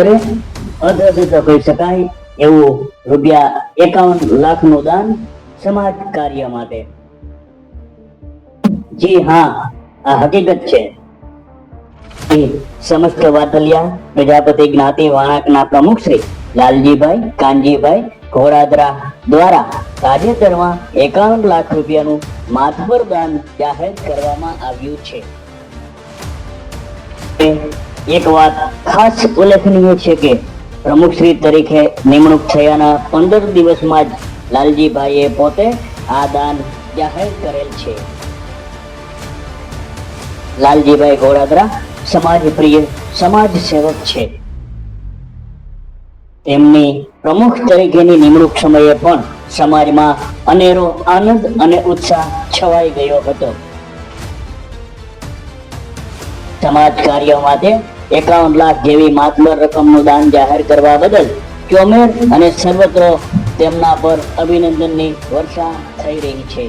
અરે અદ્ભુત કહી શકાય એવું રૂપિયા એકાવન લાખનું દાન સમાજ કાર્ય માટે. જી હા, આ હકીકત છે. સમસ્ત વાતલિયા પ્રજાપતિ જ્ઞાતિ વાણાકના પ્રમુખ શ્રી લાલજીભાઈ કાનજીભાઈ ઘોરાદરા દ્વારા તાજેતરમાં એકાવન લાખ રૂપિયાનું માતબર દાન જાહેર કરવામાં આવ્યું છે. એક વાત ખાસ ઉલ્લેખનીય છે કે પ્રમુખશ્રી તરીકે નિમણૂક થયાના પંદર દિવસમાં જ લાલજીભાઈએ પોતે આ દાન જાહેર કરેલ છે. લાલજીભાઈ ગોળાદરા સમાજ પ્રિય સમાજ સેવક છે. તેમની પ્રમુખ તરીકેની નિમણૂક સમયે પણ સમાજમાં અનેરો આનંદ અને ઉત્સાહ છવાઈ ગયો હતો. સમાજ કાર્ય માટે એકાવન લાખ જેવી માતબર રકમનું દાન જાહેર કરવા બદલ ચોમેર અને સર્વત્ર તેમના પર અભિનંદનની વર્ષા થઈ રહી છે.